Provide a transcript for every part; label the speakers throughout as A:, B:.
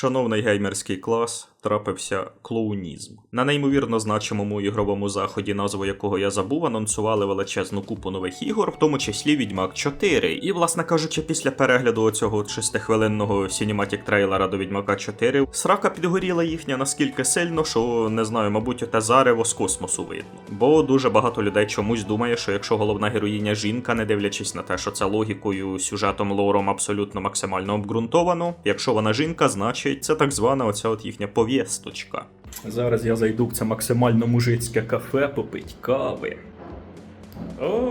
A: Шановний геймерський клас, трапився клоунізм. На неймовірно значимому ігровому заході, назву якого я забув, анонсували величезну купу нових ігор, в тому числі Відьмак 4. І, власне кажучи, після перегляду цього шестихвилинного сінематік трейлера до Відьмака 4, срака підгоріла їхня наскільки сильно, що не знаю, мабуть, те зарево з космосу видно. Бо дуже багато людей чомусь думає, що якщо головна героїня жінка, не дивлячись на те, що це логікою, сюжетом, лором абсолютно максимально обґрунтовано, якщо вона жінка, значить це так звана оця от їхня пов'єсточка. Зараз я зайду в це максимально мужицьке кафе попить кави. О,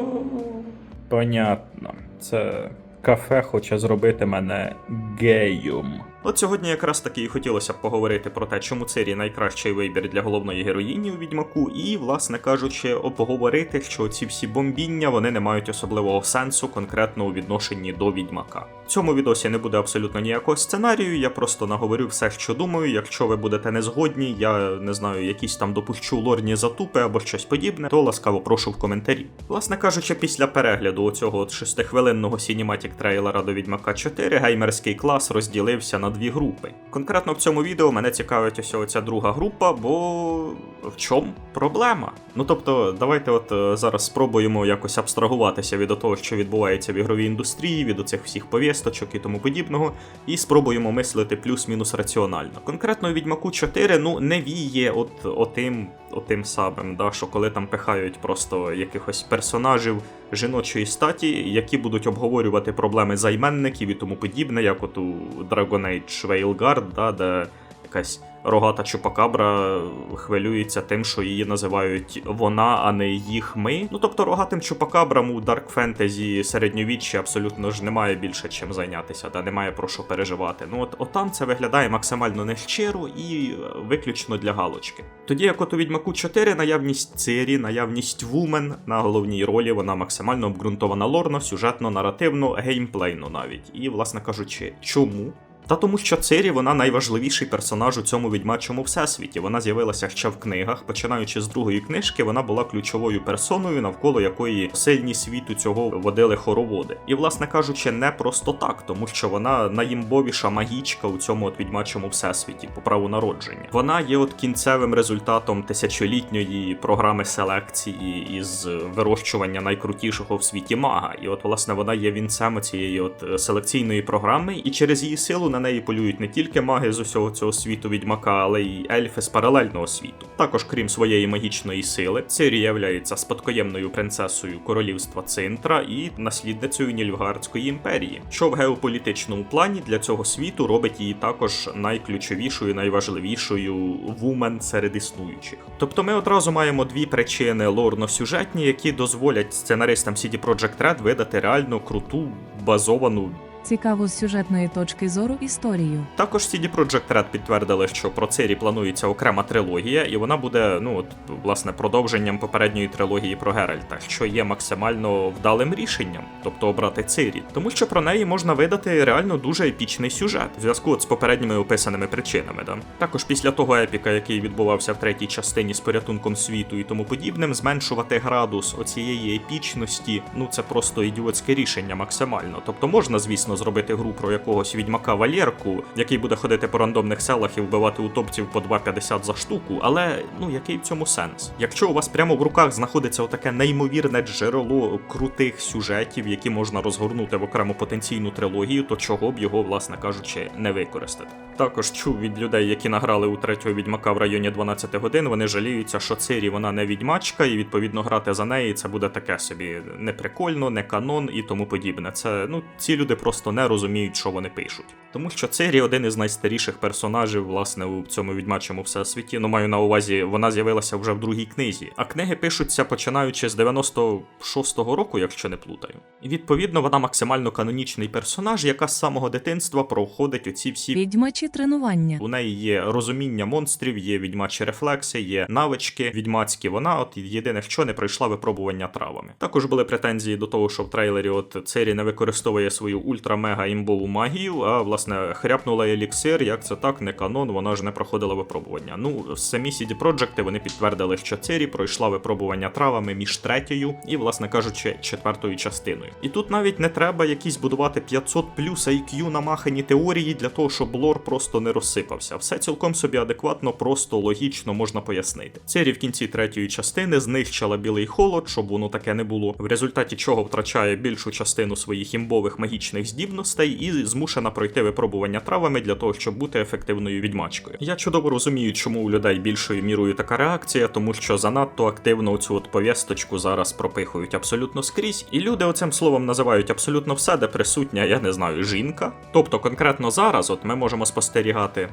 A: понятно. Це кафе хоче зробити мене геєм. От сьогодні якраз таки і хотілося б поговорити про те, чому Цирі найкращий вибір для головної героїні у відьмаку, і, власне кажучи, поговорити, що ці всі бомбіння вони не мають особливого сенсу конкретно у відношенні до відьмака. В цьому відосі не буде абсолютно ніякого сценарію, я просто наговорю все, що думаю. Якщо ви будете не згодні, я не знаю, якісь там допущу лорні затупи або щось подібне, то ласкаво прошу в коментарі. Власне кажучи, після перегляду оцього от шестихвилинного сінематік трейлера до Відьмака 4 геймерський клас розділився на дві групи. Конкретно в цьому відео мене цікавить ось оця друга група, бо в чому проблема? Ну тобто, давайте от е, зараз спробуємо якось абстрагуватися від того, що відбувається в ігровій індустрії, від оцих всіх повісточок і тому подібного, і спробуємо мислити плюс-мінус раціонально. Конкретно Відьмаку 4, ну не віє от отим, отим самим, да, що коли там пихають просто якихось персонажів жіночої статі, які будуть обговорювати проблеми займенників і тому подібне, як от у Dragon Age Veilguard, да, де якась рогата чупакабра хвилюється тим, що її називають вона, а не їх ми. Ну тобто рогатим чупакабрам у Dark Fantasy середньовіччі абсолютно ж немає більше чим зайнятися, та немає про що переживати. Ну от отам це виглядає максимально нещиро і е, виключно для галочки. Тоді як от у Відьмаку 4 наявність Цирі, наявність Вумен на головній ролі, вона максимально обґрунтована лорно, сюжетно, наративно, геймплейно навіть. І, власне кажучи, чому? Та тому, що Цирі вона найважливіший персонаж у цьому відьмачому всесвіті. Вона з'явилася ще в книгах. Починаючи з другої книжки, вона була ключовою персоною, навколо якої сильні світу цього водили хороводи. І, власне кажучи, не просто так, тому що вона найімбовіша магічка у цьому от відьмачому всесвіті по праву народження. Вона є от кінцевим результатом тисячолітньої програми селекції із вирощування найкрутішого в світі мага. І от, власне, вона є вінцем цієї от е, селекційної програми, і через її силу неї полюють не тільки маги з усього цього світу відьмака, але й ельфи з паралельного світу. Також, крім своєї магічної сили, Цирі являється спадкоємною принцесою королівства Цинтра і наслідницею Нільфгардської імперії, що в геополітичному плані для цього світу робить її також найключовішою, найважливішою вумен серед існуючих. Тобто ми одразу маємо дві причини лорно-сюжетні, які дозволять сценаристам CD Projekt Red видати реально круту базовану
B: Цікаву з сюжетної точки зору історію.
A: Також CD Projekt Red підтвердили, що про Цирі планується окрема трилогія, і вона буде, ну от власне, продовженням попередньої трилогії про Геральта, що є максимально вдалим рішенням, тобто обрати Цирі, тому що про неї можна видати реально дуже епічний сюжет в зв'язку от з попередніми описаними причинами. Да? Також після того епіка, який відбувався в третій частині з порятунком світу і тому подібним, зменшувати градус оцієї епічності, ну це просто ідіотське рішення максимально. Тобто можна, звісно, зробити гру про якогось відьмака Валєрку, який буде ходити по рандомних селах і вбивати утопців по 2,50 за штуку. Але ну який в цьому сенс? Якщо у вас прямо в руках знаходиться отаке неймовірне джерело крутих сюжетів, які можна розгорнути в окрему потенційну трилогію, то чого б його, власне кажучи, не використати? Також чув від людей, які награли у третього відьмака в районі 12 годин. Вони жаліються, що Цирі вона не відьмачка, і відповідно грати за неї це буде таке собі не прикольно, не канон і тому подібне. Це ну ці люди просто не розуміють, що вони пишуть. Тому що Цирі один із найстаріших персонажів, власне, у цьому відьмачому всесвіті. Ну маю на увазі, вона з'явилася вже в другій книзі. А книги пишуться починаючи з 96-го року, якщо не плутаю. І відповідно вона максимально канонічний персонаж, яка з самого дитинства проходить оці всі
B: Відьмачі тренування.
A: у неї є розуміння монстрів, є відьмачі рефлекси, є навички відьмацькі. Вона от єдине, що не пройшла випробування травами. Також були претензії до того, що в трейлері от Цирі не використовує свою ультра-мега імбову магію, а власне хряпнула еліксир, як це так, не канон, вона ж не проходила випробування. Ну, самі CD Projekt вони підтвердили, що Цирі пройшла випробування травами між третьою і, власне кажучи, четвертою частиною. І тут навіть не треба якісь будувати 500 плюс IQ намахані теорії для того, щоб лор просто просто не розсипався. Все цілком собі адекватно, просто логічно можна пояснити. Цері в кінці третьої частини знищила білий холод, щоб воно таке не було, в результаті чого втрачає більшу частину своїх імбових магічних здібностей і змушена пройти випробування травами для того, щоб бути ефективною відьмачкою. Я чудово розумію, чому у людей більшою мірою така реакція, тому що занадто активно цю от повісточку зараз пропихують абсолютно скрізь, і люди оцим словом називають абсолютно все, де присутня, я не знаю, жінка. Тобто конкретно зараз, от ми можемо спостерігати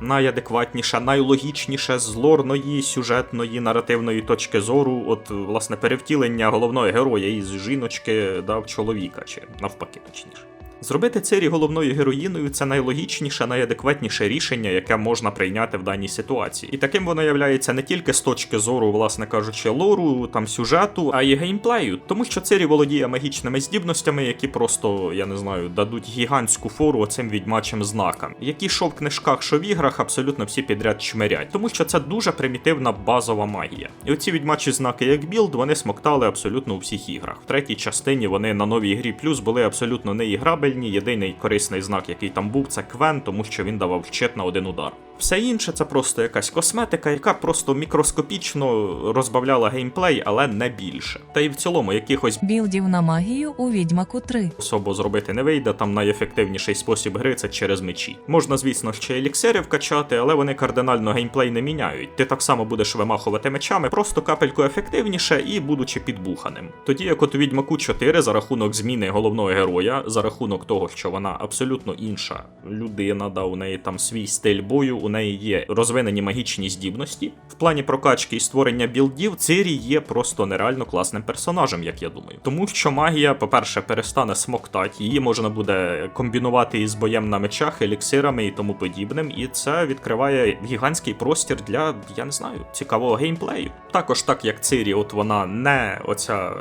A: найадекватніше, найлогічніше з лорної, сюжетної, наративної точки зору, от власне перевтілення головного героя із жіночки да, в чоловіка, чи навпаки, точніше. Зробити Цері головною героїною це найлогічніше, найадекватніше рішення, яке можна прийняти в даній ситуації. І таким воно являється не тільки з точки зору, власне кажучи, лору, там сюжету, а й геймплею, тому що Цері володіє магічними здібностями, які просто, я не знаю, дадуть гігантську фору оцим відьмачим знакам, які що в книжках, що в іграх абсолютно всі підряд чмирять, тому що це дуже примітивна базова магія. І оці відьмачі знаки, як білд, вони смоктали абсолютно у всіх іграх. В третій частині вони на новій грі плюс були абсолютно неіграбельні. Єдиний корисний знак, який там був, це квен, тому що він давав щит на один удар. Все інше це просто якась косметика, яка просто мікроскопічно розбавляла геймплей, але не більше. Та й в цілому якихось
B: Білдів на магію у Відьмаку 3.
A: особо зробити не вийде. Там найефективніший спосіб гри це через мечі. Можна, звісно, ще еліксири вкачати, але вони кардинально геймплей не міняють. Ти так само будеш вимахувати мечами, просто капельку ефективніше і будучи підбуханим. Тоді як от у Відьмаку 4 за рахунок зміни головного героя, за рахунок того, що вона абсолютно інша людина, да, у неї там свій стиль бою, у неї є розвинені магічні здібності. В плані прокачки і створення білдів Цирі є просто нереально класним персонажем, як я думаю. Тому що магія, по-перше, перестане смоктати, її можна буде комбінувати із боєм на мечах, еліксирами і тому подібним, і це відкриває гігантський простір для, я не знаю, цікавого геймплею. Також так як Цирі, от вона не оця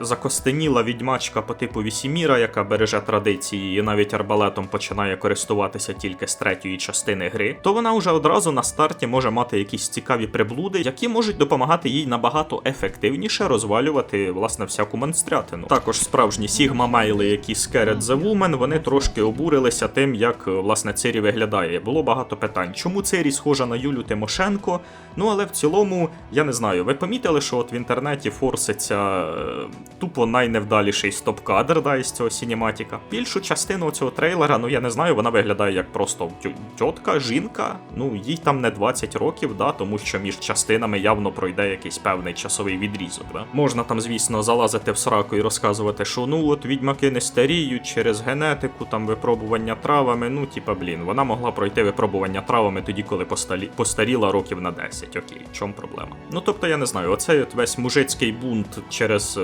A: закостеніла відьмачка по типу Вісіміра, яка береже традиції і навіть арбалетом починає користуватися тільки з третьої частини гри, то вона вже одразу на старті може мати якісь цікаві приблуди, які можуть допомагати їй набагато ефективніше розвалювати власне всяку монстрятину. Також справжні Сігма Мейли, які з Carrot the Woman, вони трошки обурилися тим, як власне Цирі виглядає. Було багато питань. Чому Цирі схожа на Юлю Тимошенко? Ну але в цілому, я не знаю, ви помітили, що от в інтернеті форситься е, тупо найневдаліший стоп-кадр да, із цього сінематіка. Більшу частину цього трейлера, ну я не знаю, вона виглядає як просто тьотка, жінка. Ну їй там не 20 років, да, тому що між частинами явно пройде якийсь певний часовий відрізок. Да. Можна там, звісно, залазити в сраку і розказувати, що ну от відьмаки не старіють через генетику, там випробування травами. Ну, типа, блін, вона могла пройти випробування травами тоді, коли посталі... постаріла років на 10. Окей, в чому проблема? Ну тобто, я не знаю, оцей от весь мужицький бунт через.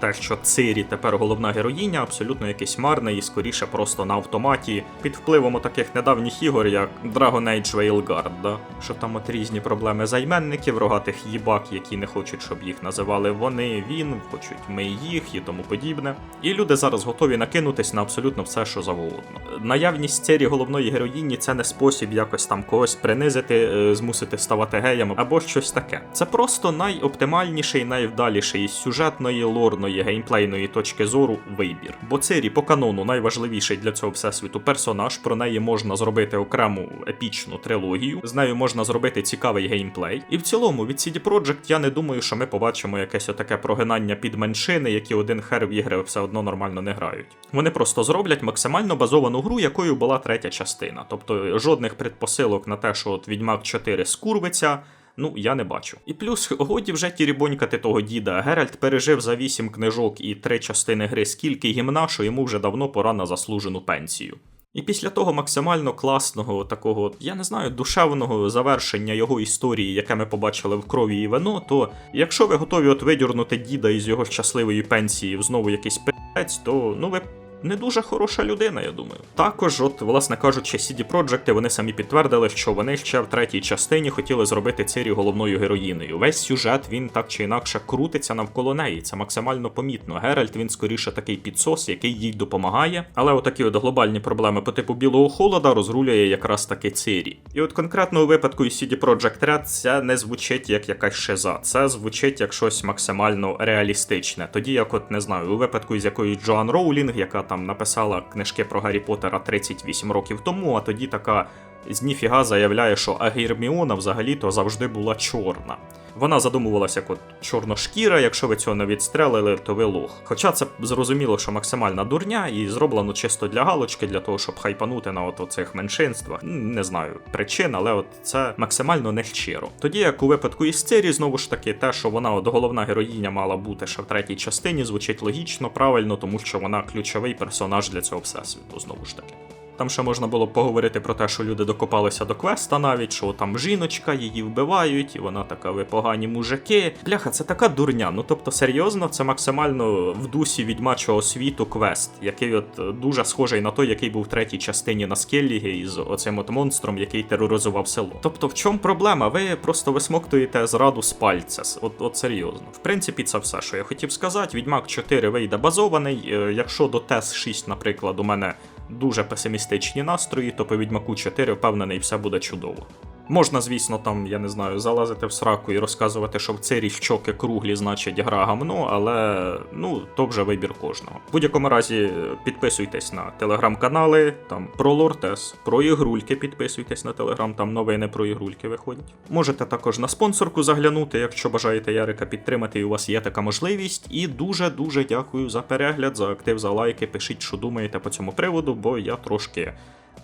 A: Те, що Цирі тепер головна героїня, абсолютно якийсь марний і скоріше просто на автоматі під впливом таких недавніх ігор, як Dragon Age Veilguard, да? що там от різні проблеми займенників, рогатих їбак, які не хочуть, щоб їх називали вони, він, хочуть ми їх і тому подібне. І люди зараз готові накинутись на абсолютно все, що завгодно. Наявність Цирі головної героїні це не спосіб якось там когось принизити, е, змусити ставати геєм або щось таке. Це просто найоптимальніший, найвдаліший із сюжетної, лорної, геймплейної точки зору вибір. Бо Цирі по канону найважливіший для цього всесвіту персонаж. Про неї можна зробити окрему епічну трилогію. З нею можна зробити цікавий геймплей. І в цілому від CD Projekt я не думаю, що ми побачимо якесь отаке прогинання під меншини, які один хер в ігри все одно нормально не грають. Вони просто зроблять максимально базовану гру, якою була третя частина. Тобто жодних предпосилок на те, що от Відьмак 4 скурвиться. Ну, я не бачу. І плюс, годі вже тірібонькати того діда. Геральт пережив за вісім книжок і три частини гри скільки гімна, що йому вже давно пора на заслужену пенсію. І після того максимально класного, такого, я не знаю, душевного завершення його історії, яке ми побачили в крові і вино, то якщо ви готові от видюрнути діда із його щасливої пенсії в знову якийсь пи***ець, то ну ви не дуже хороша людина, я думаю. Також, от, власне кажучи, CD Projekt, вони самі підтвердили, що вони ще в третій частині хотіли зробити Цирі головною героїною. Весь сюжет він так чи інакше крутиться навколо неї. Це максимально помітно. Геральт він скоріше такий підсос, який їй допомагає. Але отакі от глобальні проблеми по типу білого холода розрулює якраз таки Цирі. І от конкретно у випадку із CD Projekt Red це не звучить як якась шиза, це звучить як щось максимально реалістичне. Тоді як, от не знаю, у випадку із якоюсь Джоан Роулінг, яка там написала книжки про Гаррі Поттера 38 років тому, а тоді така з ніфіга заявляє, що Агірміона взагалі-то завжди була чорна. Вона задумувалася як от чорношкіра, якщо ви цього не відстрелили, то ви лох. Хоча це зрозуміло, що максимальна дурня і зроблено чисто для галочки, для того, щоб хайпанути на от цих меншинствах. Не знаю причин, але от це максимально нещиро. Тоді як у випадку із Цирі, знову ж таки, те, що вона от головна героїня мала бути ще в третій частині, звучить логічно, правильно, тому що вона ключовий персонаж для цього всесвіту, знову ж таки. Там ще можна було поговорити про те, що люди докопалися до квеста навіть, що там жіночка, її вбивають, і вона така, ви погані мужики. Бляха, це така дурня. Ну тобто, серйозно, це максимально в дусі відьмачого світу квест, який от е, дуже схожий на той, який був в третій частині на Скеллігі із оцим от монстром, який тероризував село. Тобто, в чому проблема? Ви просто висмоктуєте зраду з пальця. От, от серйозно. В принципі, це все, що я хотів сказати. Відьмак 4 вийде базований. Е, Якщо до ТЕС 6, наприклад, у мене дуже песимістичні настрої, то по Відьмаку 4 впевнений, все буде чудово. Можна, звісно, там, я не знаю, залазити в сраку і розказувати, що в цирі щоки круглі, значить гра гамно, але ну, то вже вибір кожного. В будь-якому разі підписуйтесь на телеграм-канали, там про Лортес, про ігрульки підписуйтесь на телеграм, там новини про ігрульки виходять. Можете також на спонсорку заглянути, якщо бажаєте Ярика підтримати, і у вас є така можливість. І дуже-дуже дякую за перегляд, за актив, за лайки. Пишіть, що думаєте по цьому приводу, бо я трошки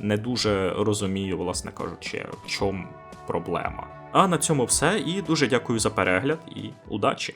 A: не дуже розумію, власне кажучи, в чому проблема. А на цьому все, і дуже дякую за перегляд і удачі!